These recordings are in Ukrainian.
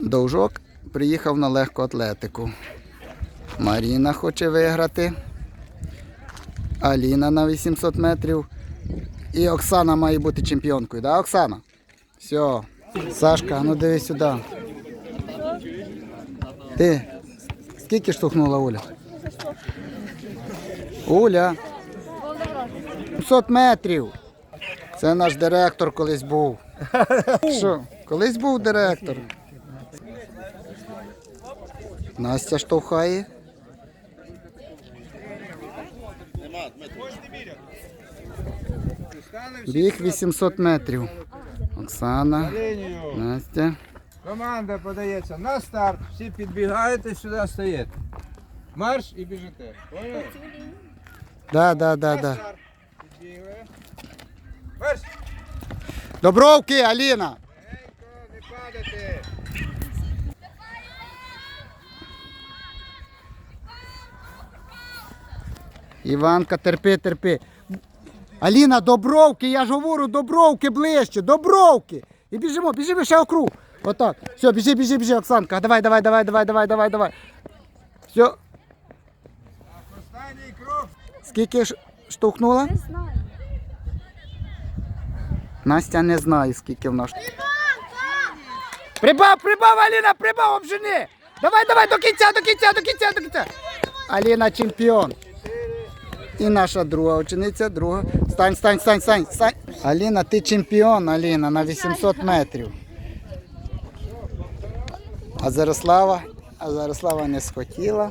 Довжок приїхав на легку атлетику. Маріна хоче виграти. Аліна на 800 метрів. І Оксана має бути чемпіонкою, да, Оксана? Все. Сашка, ну дивись сюди. Ти скільки штовхнула Оля? Оля. 700 метрів. Це наш директор колись був. Що? Колись був директор. Настя штовхає. Біг 800 метрів. Оксана, Лінію. Настя. Команда подається на старт. Всі підбігаєте сюди стаєте. Марш і біжите. Поняли? Да, да, да, На да. старт. Підбігли. Марш! Добровки, Аліна. Іванка, терпи, терпи. Аліна, добровки, я ж говорю, добровки ближче, добровки. І біжимо, біжимо ще округ. Отак. Все, біжи, біжи, біжи, Оксанка. Давай, давай, давай, давай, давай, давай, давай. Все, скільки ж штовхнула? Не знаю. Настя не знає, скільки в нас. Прибав, прибав, Аліна, прибав, обжени. Давай, давай, до кінця, до кінця, до кінця, до кінця. Аліна чемпіон. І наша друга учениця, друга. Стань, стань, стань, стань, стань. Аліна, ти чемпіон, Аліна, на 800 метрів. А Зарослава, а Зарослава не схотіла.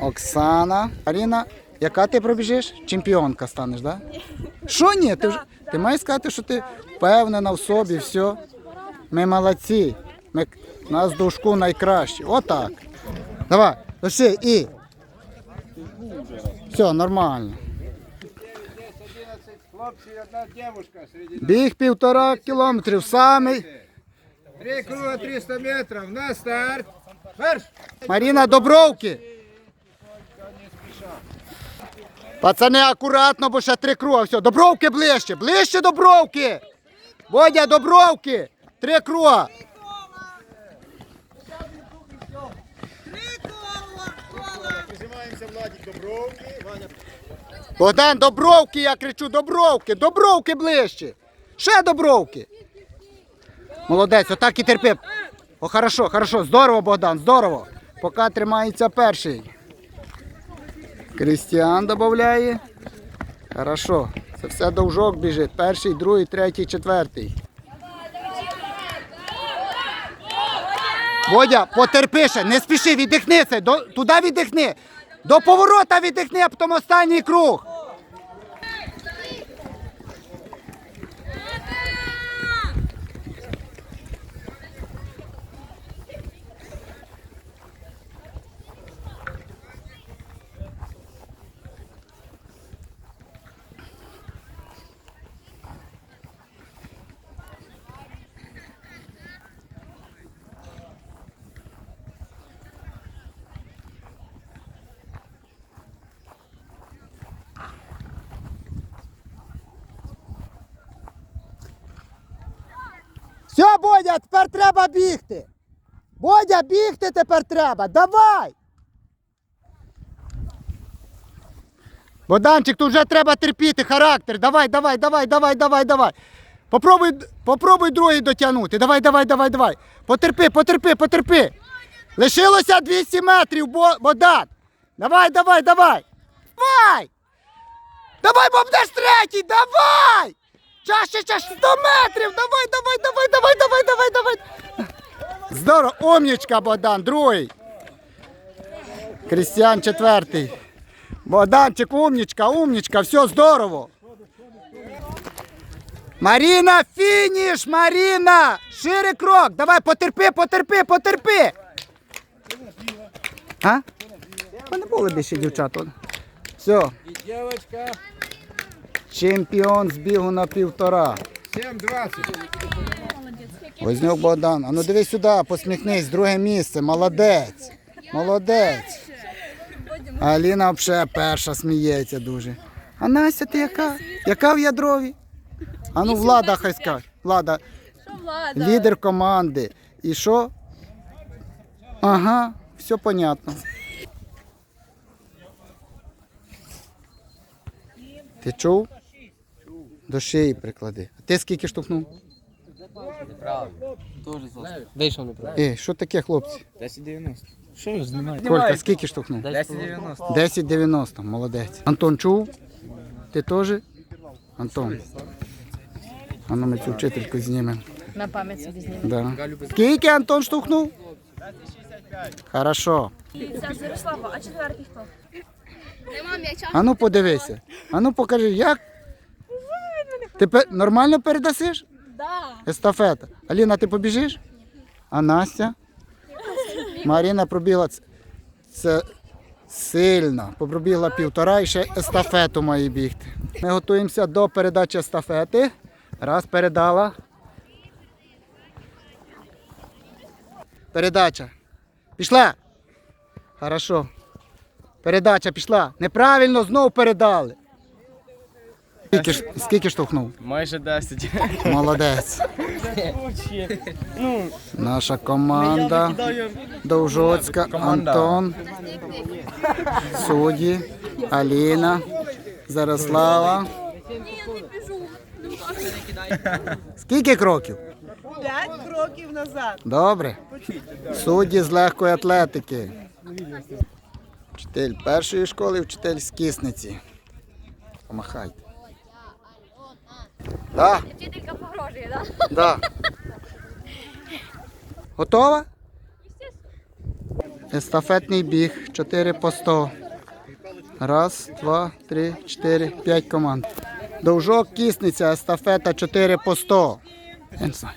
Оксана. Аліна, яка ти пробіжиш? Чемпіонка станеш, так? Да? Що ні? Ти, ж- ти маєш сказати, що ти впевнена в собі, все. Ми молодці. Ми, нас душку найкращі. Отак. Давай, лише і. Все, нормально. 11 хлопців і одна дівчинка серед нас. Біг півтора кілометрів самий. Три круга 300 метрів. На старт. Марш! Маріна Добровки. Пацани, акуратно, бо ще три круга. Все, Добровки ближче, ближче Добровки. Бодя, Добровки. Три круга. Богдан, Добровки, я кричу, Добровки, Добровки ближче. Ще Добровки. Молодець, отак і терпи. О, хорошо, хорошо, здорово, Богдан, здорово. Поки тримається перший. Крістіан додає. Хорошо. Це все довжок біжить. Перший, другий, третій, четвертий. Водя, потерпи ще, не спіши, віддихни. Туди віддихни. До поворота віддихни, а потім останній круг. Все, Бодя, тепер треба бігти. Бодя, бігти тепер треба. Давай. Богданчик, тут вже треба терпіти характер. Давай, давай, давай, давай, давай, давай. Попробуй, попробуй другий дотягнути. Давай, давай, давай, давай. Потерпи, потерпи, потерпи. Лишилося 200 метрів, Бо- Богдан. Давай, давай, давай. Давай. Давай, бо будеш третій, давай. Чаще, чаще, 100 метрів. Давай, давай, давай, давай, давай, давай, давай. Здорово, умнічка, Богдан, другий. Крістіан четвертий. Богданчик, умнічка, умнічка, все здорово. Маріна, фініш, Маріна! Ширий крок, давай, потерпи, потерпи, потерпи. А? Та Не були більше дівчат. Все, І дівчинка. Чемпіон з бігу на півтора. 7-20. Вознюк Богдан. А ну дивись сюди, посміхнись, друге місце. Молодець. Молодець. Аліна взагалі перша сміється дуже. А Настя, ти яка? Яка в ядрові? А ну Влада хай скаже. Влада? лідер команди. І що? Ага, все понятно. Ти чув? До шиї приклади. А ти скільки штовхнув? Вийшов неправильно. Ей, що таке, хлопці? 10,90. Що ви знімаєте? Колька, скільки штовхнув? 10,90. 10,90, молодець. Антон чув? Ти теж? Антон. А ну ми цю вчительку знімемо. На пам'ять собі зніму. Да. Скільки Антон штовхнув? Хорошо. Це Ярослава, а четвертий хто? Нема м'яча. А ну подивися. А ну покажи, як. Ти пе- нормально передасиш? Да. Естафета. Аліна, ти побіжиш? А Настя? Маріна пробігла. Це, це сильно. Пробігла півтора і ще естафету має бігти. Ми готуємося до передачі естафети. Раз передала. Передача. Пішла. Хорошо. Передача пішла. Неправильно знову передали. Скільки, ж- скільки штовхнув? Майже 10. Молодець. Наша команда Довжоцька, Антон, судді, Аліна, Зарослава. Скільки кроків? П'ять кроків назад. Добре. Судді з легкої атлетики. Вчитель першої школи, вчитель з кисниці. Помахайте. Так. Вчителька погрожує, так? Да. Готова? Естафетний біг 4 по 100. Раз, два, три, чотири, п'ять команд. Довжок кисниця, естафета 4 по 100. Я не знаю.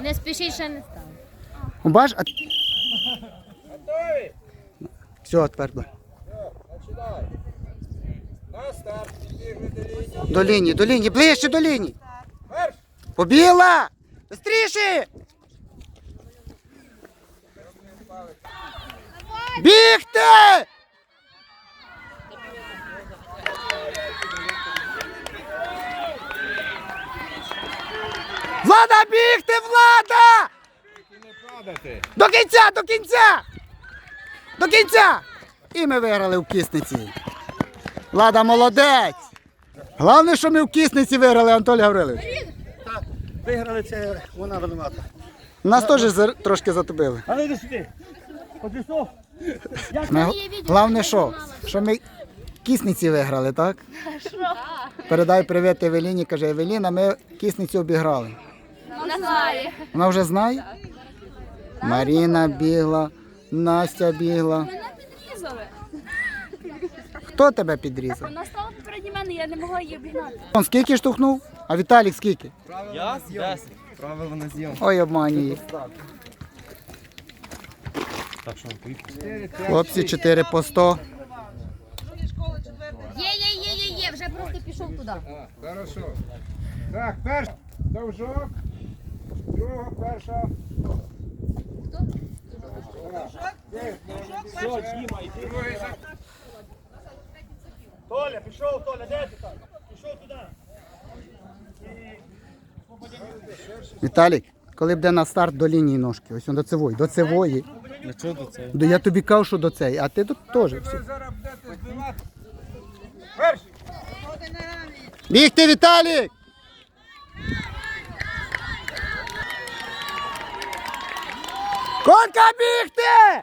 Не спішіть, ще не став. Бач, а... Все, тепер. да. На старт, підбігли до лінії. До лінії, ближче до лінії. Побіла! Бистріше! Бігти! Влада, бігти, влада! До кінця, до кінця! До кінця! І ми виграли в кисниці. Влада молодець! Головне, що ми в кисниці виграли, Анатолій Гаврилович. Виграли це вона винувата. Нас теж за- трошки затопили. Але йди сюди. Ми, головне, що? Що ми кисниці виграли, так? Передай привіт Евеліні, каже, Евеліна, ми кисницю обіграли. Вона знає. Вона вже знає? Маріна бігла, Настя бігла. Хто тебе підрізав? Вона стала попереді мене, я не могла її обігнати. Он скільки штовхнув? А Віталік скільки? Я? 10. Правило на зйом. Ой, обманює. Хлопці 4 по 100. Є, є, є, є, є, вже просто пішов туди. Хорошо. Так, перший довжок. Другого перша. Другий за Толя, пішов, Толя, де ти там? Пішов туди. Віталік, коли буде на старт до лінії ножки, ось он до цевої, до цевої. Для чого до це? До- Я тобі кажу, що до цієї, а ти тут теж. Ви зараз будете збивати. Перший. Бігти, Віталік! Конка бігти!